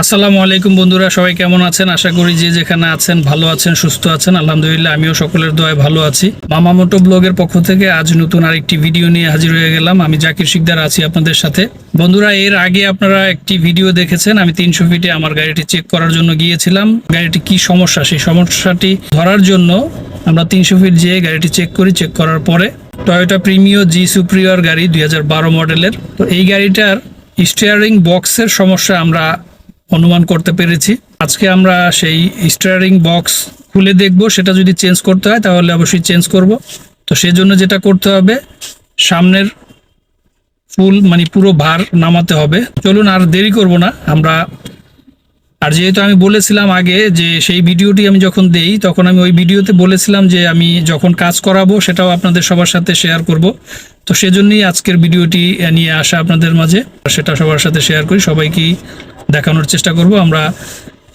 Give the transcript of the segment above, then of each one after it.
আসসালামু আলাইকুম বন্ধুরা, সবাই কেমন আছেন? আশা করি যে যেখানে আছেন, ভালো আছেন, সুস্থ আছেন। আলহামদুলিল্লাহ, আমিও সকলের দোয়ায় ভালো আছি। মামা মোটো ব্লগের পক্ষ থেকে আজ নতুন আরেকটি ভিডিও নিয়ে হাজির হয়ে গেলাম। আমি জাকির শিকদার আছি আপনাদের সাথে। বন্ধুরা, এর আগে আপনারা একটি ভিডিও দেখেছেন। আমি তিনশো ফিটে আমার গাড়িটি চেক করার জন্য গিয়েছিলাম। গাড়িটি কি সমস্যা? সেই সমস্যাটি ধরার জন্য আমরা তিনশো ফিট যেয়ে গাড়িটি চেক করি। চেক করার পরে টয়োটা প্রিমিও জি সুপ্রিয়র গাড়ি দুই মডেলের তো এই গাড়িটার স্টিয়ারিং বক্সের সমস্যা আমরা অনুমান করতে পেরেছি। আজকে আমরা সেই স্টারিং বক্স খুলে দেখব, সেটা যদি চেঞ্জ করতে হয় তাহলে অবশ্যই চেঞ্জ করব। তো সেজন্য যেটা করতে হবে, সামনের ফুল মানে পুরো ভার নামাতে হবে। চলুন আর দেরি করব না, আমরা আর যেহেতু আমি বলেছিলাম আগে যে সেই ভিডিওটি আমি যখন দেই, তখন আমি ওই ভিডিওতে বলেছিলাম যে আমি যখন কাজ করাবো সেটাও আপনাদের সবার সাথে শেয়ার করব। তো সেজন্যই আজকের ভিডিওটি নিয়ে আসা আপনাদের মাঝে সেটা সবার সাথে শেয়ার করি। সবাইকেই দেখানোর চেষ্টা করব। আমরা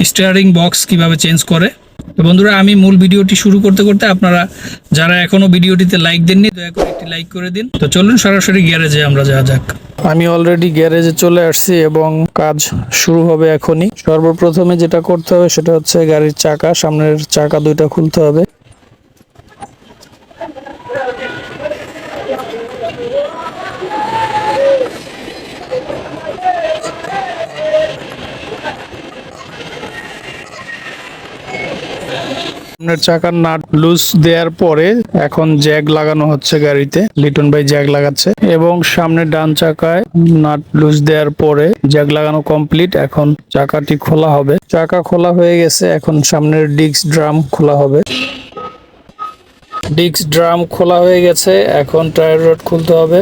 স্টিয়ারিং বক্স কীভাবে চেঞ্জ করে। তো বন্ধুরা, আমি মূল ভিডিওটি শুরু করতে করতে আপনারা যারা এখনও ভিডিওটিতে লাইক দেননি, দয়া করে একটি লাইক করে দিন। তো চলুন সরাসরি গ্যারেজে আমরা যাওয়া যাক। আমি অলরেডি গ্যারেজে চলে আসছি এবং কাজ শুরু হবে এখনই। সর্বপ্রথমে যেটা করতে হবে সেটা হচ্ছে গাড়ির চাকা, সামনের চাকা দুইটা খুলতে হবে। সামনের চাকার নাট লুজ দেওয়ার পরে এখন জ্যাক লাগানো হচ্ছে গাড়িতে। লিটন ভাই জ্যাক লাগাচ্ছে। এবং সামনের ডান চাকায় নাট লুজ দেওয়ার পরে জ্যাক লাগানো কমপ্লিট এখন চাকাটি খোলা হবে। চাকা খোলা হয়ে গেছে। এখন সামনের ডিস্ক ড্রাম খোলা হবে। ডিস্ক ড্রাম খোলা হয়ে গেছে। এখন টায়ার রড খুলতে হবে।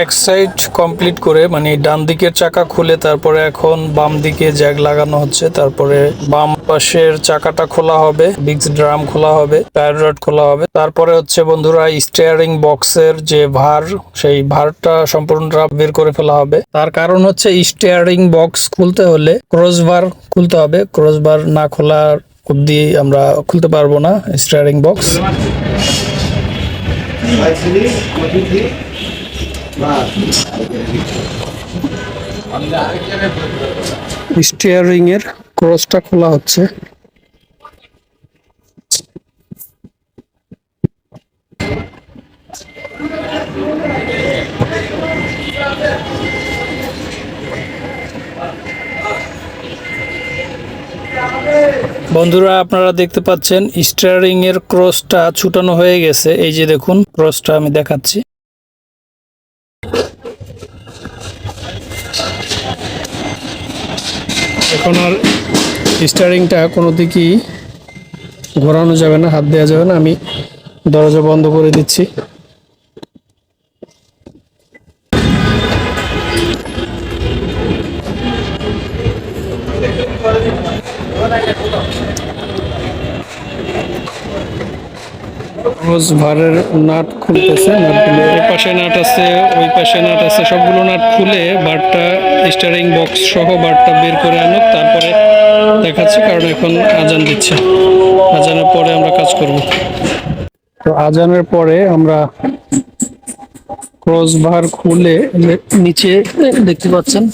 এক সাইড কমপ্লিট করে মানে ডান দিকের চাকা খুলে তারপরে এখন বাম দিকে জ্যাক লাগানো হচ্ছে, তারপরে বাম পাশের চাকাটা খোলা হবে বিক্স ড্রাম খোলা হবে টায়ার রড খোলা হবে। তারপরে হচ্ছে বন্ধুরা স্টিয়ারিং বক্সের যে ভার, সেই ভারটা সম্পূর্ণটা বের করে ফেলা হবে। তার কারণ হচ্ছে স্টিয়ারিং বক্স খুলতে হলে ক্রস বার খুলতে হবে। ক্রস বার না খোলার অব্দি আমরা খুলতে পারব না স্টিয়ারিং বক্স স্টিয়ারিং এর ক্রসটা খোলা হচ্ছে। বন্ধুরা, আপনারা দেখতে পাচ্ছেন স্টিয়ারিং এর ক্রসটা ছুটানো হয়ে গেছে। এই যে দেখুন, ক্রসটা আমি দেখাচ্ছি। এখন আর স্টারিংটা কোনো দিকেই ঘোরানো যাবে না, হাত দেওয়া যাবে না। আমি দরজা বন্ধ করে দিচ্ছি। রোজ ভারের নাট খুলতেছে এই পাশে নাট আছে ওই পাশে নাট আছে, সবগুলো নাট খুলে বারটা স্টারিং বক্স সহ বারটা বের করে আনুক, তারপরে দেখাচ্ছে, কারণ এখন আজান দিচ্ছে। আজানের পরে আমরা কাজ করব। তো আজানের পরে আমরা ক্রস বার খুলে নিচে দেখতে পাচ্ছেন।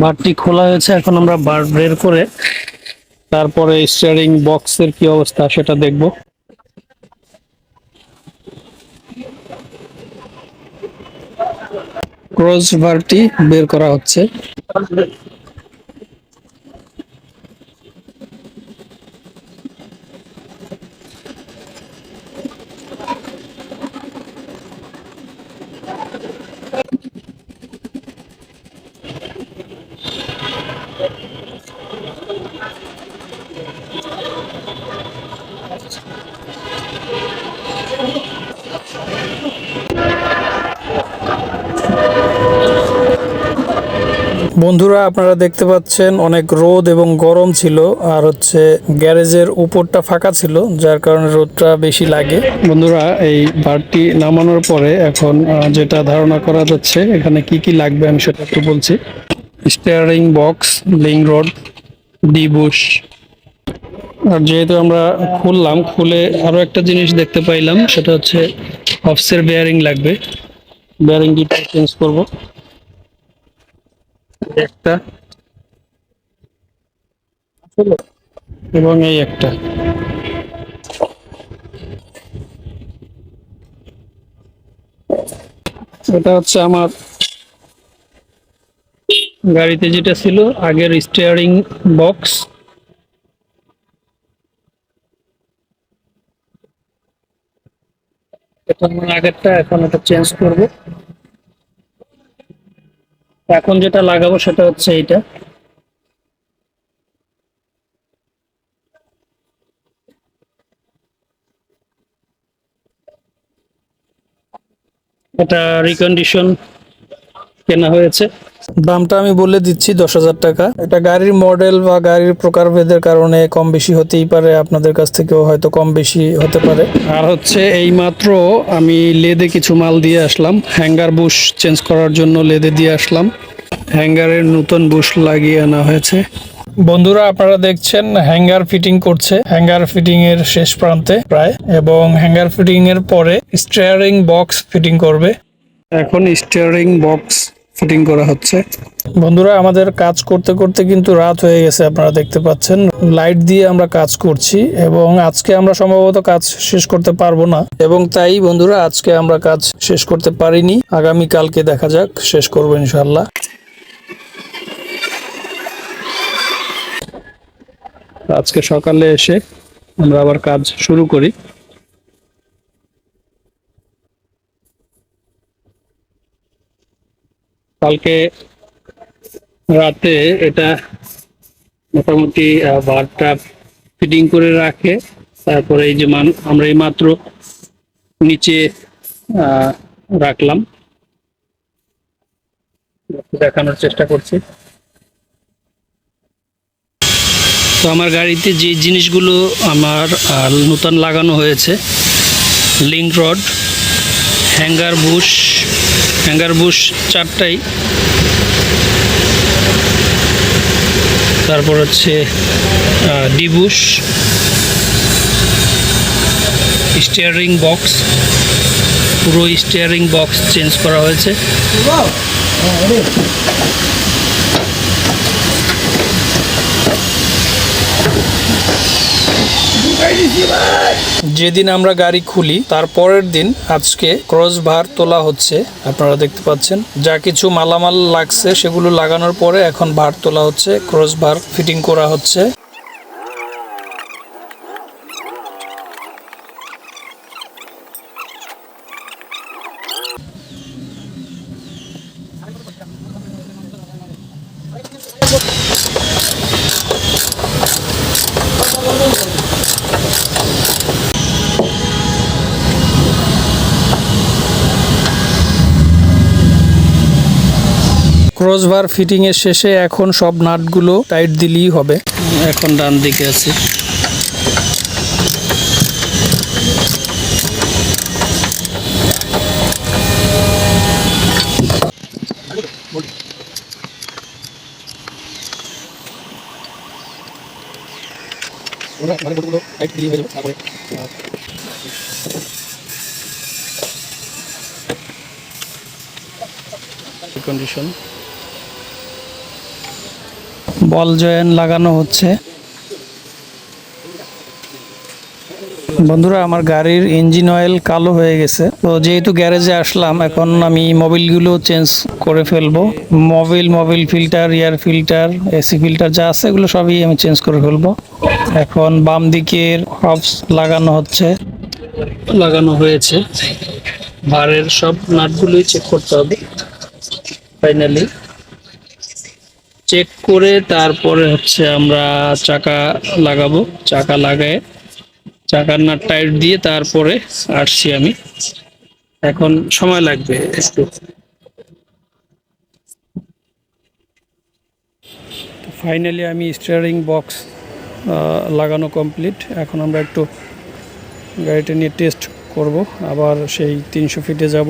বারটি খোলা হয়েছে, এখন আমরা বার বের করে তারপরে স্টিয়ারিং বক্সের কি অবস্থা সেটা দেখব। ক্রস বারটি বের করা হচ্ছে। বন্ধুরা, আপনারা দেখতে পাচ্ছেন অনেক রোদ এবং গরম ছিল আর হচ্ছে গ্যারেজের উপরটা ফাঁকা ছিল, যার কারণে রোদটা বেশি লাগে। বন্ধুরা, এই বারটি নামানোর পরে এখন যেটা ধারণা করা যাচ্ছে, এখানে কি কি লাগবে আমি সেটা একটু বলছি। স্টিয়ারিং বক্স লিং রড ডিবুশ আর যেহেতু আমরা খুললাম, খুলে আরও একটা জিনিস দেখতে পাইলাম, সেটা হচ্ছে অফসের বেয়ারিং লাগবে। বেয়ারিং দুটো চেঞ্জ করব। একটা। এবং এই একটা। এটা হচ্ছে আমার গাড়িতে যেটা ছিল, আগের স্টিয়ারিং বক্স এটা আমার আগেরটা, এখন এটা চেঞ্জ করব। এখন যেটা লাগাবো সেটা হচ্ছে এইটা। এটা রিকন্ডিশন কেনা হয়েছে। দামটা আমি বলে দিচ্ছি দশ হাজার টাকা। এটা গাড়ির মডেল বা গাড়ির প্রকারভেদের কারণে কম বেশি হতেই পারে, আপনাদের কাছ থেকেও হয়তো কম বেশি হতে পারে। আর হচ্ছে এই মাত্র আমি লেদে কিছু মাল দিয়ে আসলাম। হ্যাঙ্গার বুশ চেঞ্জ করার জন্য লেদে দিয়ে আসলাম। হ্যাঙ্গারের নতুন বুশ লাগিয়ে আনা হয়েছে। বন্ধুরা, আপনারা দেখছেন হ্যাঙ্গার ফিটিং করছে। হ্যাঙ্গার ফিটিং এর শেষ প্রান্তে প্রায়। এবং হ্যাঙ্গার ফিটিং এর পরে স্টিয়ারিং বক্স ফিটিং করবে। এখন স্টিয়ারিং বক্স ফিটিং করা হচ্ছে। বন্ধুরা আমাদের কাজ করতে করতে কিন্তু রাত হয়ে গেছে আপনারা দেখতে পাচ্ছেন। লাইট দিয়ে আমরা কাজ করছি এবং আজকে আমরা সম্ভবত কাজ শেষ করতে পারব না। এবং তাই বন্ধুরা আজকে আমরা কাজ শেষ করতে পারিনি। আগামী কালকে দেখা যাক শেষ করব ইনশাল্লাহ আজকে সকালে এসে আমরা আবার কাজ শুরু করি। কালকে রাতে এটা মোটামুটি বারটা ফিটিং করে রাখে। তারপরে এই যে মান আমরা এই মাত্র নিচে রাখলাম। দেখানোর চেষ্টা করছি। তো আমার গাড়িতে যে জিনিসগুলো আমার নতুন লাগানো হয়েছে link rod hanger bush hanger bush চারটাই। তারপর হচ্ছে ডিবুশ, স্টিয়ারিং বক্স, পুরো স্টিয়ারিং বক্স চেঞ্জ করা হয়েছে। যেদিন আমরা গাড়ি খুলি, তার পরের দিন আজকে ক্রস ভার তোলা হচ্ছে, আপনারা দেখতে পাচ্ছেন। যা কিছু মালামাল লাগছে, সেগুলো লাগানোর পরে এখন ভার তোলা হচ্ছে, ক্রস ভার ফিটিং করা হচ্ছে। ক্রসবার ফিটিং এর শেষে এখন সব নাটগুলো টাইট দিলেই হবে। এখন ডান দিকে আছে। কন্ডিশন বল জয়েন লাগানো হচ্ছে। বন্ধুরা, আমার গাড়ির ইঞ্জিন অয়েল কালো হয়ে গেছে। তো যেহেতু গ্যারেজে আসলাম, এখন আমি মোবিলগুলো চেঞ্জ করে ফেলব। Mobil Mobil filter air filter AC filter যা আছে, এগুলো সবই আমি চেঞ্জ করে ফেলব। এখন বাম দিকের হবস লাগানো হচ্ছে। লাগানো হয়েছে। ভারের সব নাটগুলোই চেক করতে হবে। ফাইনালি চেক করে তারপরে হচ্ছে আমরা চাকা লাগাবো। চাকা লাগায় চাকার নাট টাইট দিয়ে তারপরে আসছি আমি। এখন সময় লাগবে একটু। ফাইনালি আমি স্টিয়ারিং বক্স লাগানো কমপ্লিট এখন আমরা একটু গাড়িটা নিয়ে টেস্ট করব, আবার সেই তিনশো ফিটে যাব।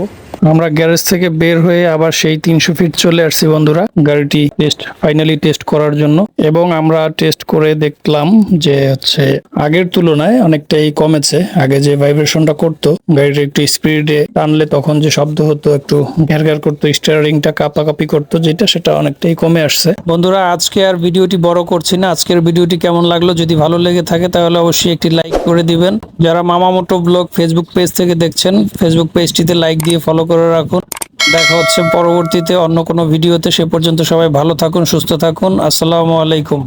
আমরা গ্যারেজ থেকে বের হয়ে আবার সেই তিনশো ফিট চলে আসছি বন্ধুরা, গাড়িটি টেস্ট ফাইনালি টেস্ট করার জন্য। এবং আমরা টেস্ট করে দেখলাম যে হচ্ছে আগের তুলনায় অনেকটাই কমেছে। আগে যে ভাইব্রেশনটা করতো গাড়িটা একটু স্পিডে টানলে তখন যে শব্দ হতো, একটু ঘের ঘের করতো স্টিয়ারিংটা কাপাকাপি করতো, যেটা সেটা অনেকটাই কমে আসছে। বন্ধুরা, আজকে আর ভিডিওটি বড় করছি না। আজকের ভিডিওটি কেমন লাগল, যদি ভালো লেগে থাকে, তাহলে অবশ্যই একটি লাইক করে দিবেন। যারা মামা মোটো ব্লগ ফেসবুক পেজ থেকে দেখছেন ফেসবুক পেজটিতে লাইক দিয়ে ফলো করে রাখুন। দেখা হচ্ছে পরবর্তীতে অন্য কোনো ভিডিওতে সে পর্যন্ত সবাই ভালো থাকুন, সুস্থ থাকুন। আসসালামু আলাইকুম।